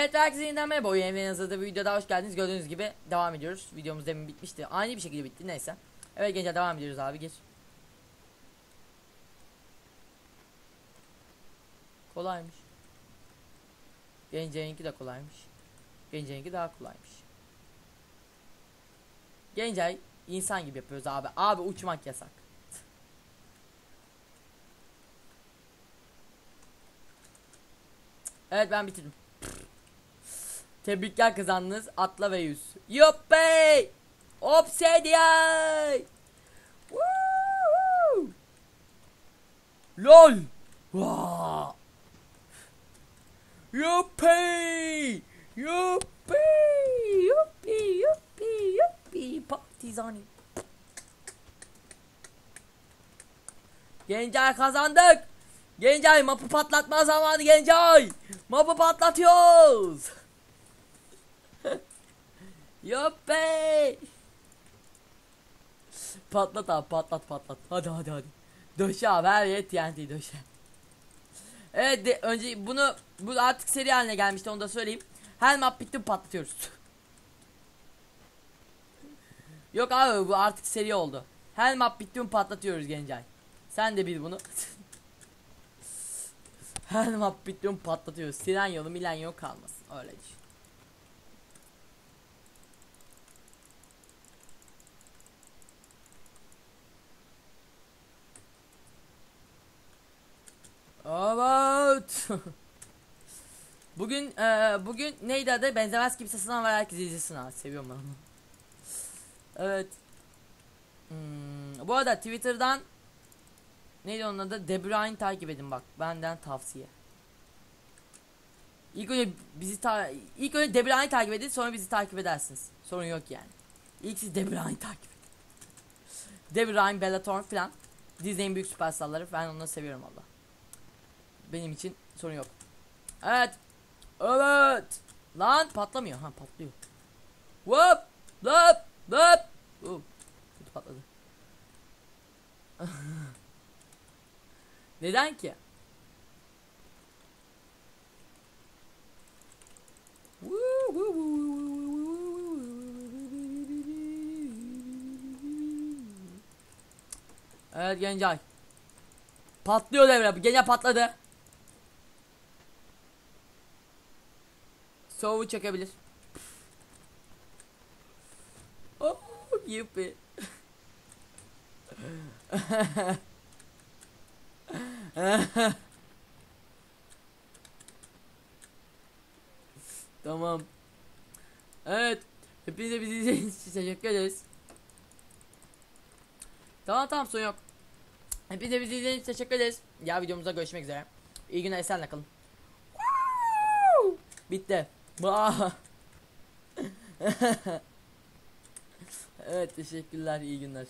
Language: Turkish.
Evet herkese yeniden merhaba. Oyun Evren'in hazırladığı bir videoda hoş geldiniz. Gördüğünüz gibi devam ediyoruz. Videomuz demin bitmişti. Aynı bir şekilde bitti. Neyse. Evet gençler devam ediyoruz abi. Geç. Kolaymış. Gence'ninki de kolaymış. Gence'ninki daha kolaymış. Gencay insan gibi yapıyoruz abi. Abi uçmak yasak. Evet ben bitirdim. Tebrikler kazandınız. Atla ve yüz. Yuppie! Obsidian! LOL! Vaa! Yuppie! Yuppie! Yuppie! Yuppie! Yuppie! Partizani. Gencay kazandık. Gencay mapı patlatma zamanı Gencay. Mapı patlatıyoruz. Yuppie. Patlat abi patlat patlat. Hadi hadi hadi. Döşe abi her yere TNT döşe. Evet de, önce bunu bu artık seri haline gelmişti onu da söyleyeyim. Her map bitti patlatıyoruz. Yok abi bu artık seri oldu. Her map bitti patlatıyoruz Gencay. Sen de bil bunu. Her map bitti patlatıyoruz. Siren yolu milen yolu kalmasın. Öyle düşün. Evet. bugün e, bugün neydi adı? Benzemez kimse sınav var herkes izlesin ha. Seviyorum ben onu. Evet. Hmm, bu arada Twitter'dan neydi onun adı? De Bruyne takip edin bak. Benden tavsiye. İlk önce bizi ta ilk önce De Bruyne'i takip edin sonra bizi takip edersiniz. Sorun yok yani. İlk siz De Bruyne'i takip edin. De Bruyne, Bellator falan. Disney'in büyük süperstarları. Ben onları seviyorum valla. Benim için sorun yok. Evet. Evet. Lan patlamıyor. Ha patlıyor. Whoop. Whoop. Whoop. Whoop. Kötü patladı. Neden ki? Evet Gencay. Patlıyor devre. Gene patladı. Soğuğu çekebilir. Oh, yuppi. tamam. Evet. Hepinize bizi izlediğiniz için teşekkür ederiz. Tamam tamam sorun yok. Hepinize bizi izlediğiniz için teşekkür ederiz. Ya videomuzda görüşmek üzere. İyi günler esenle kalın. Bitti. Evet teşekkürler iyi günler.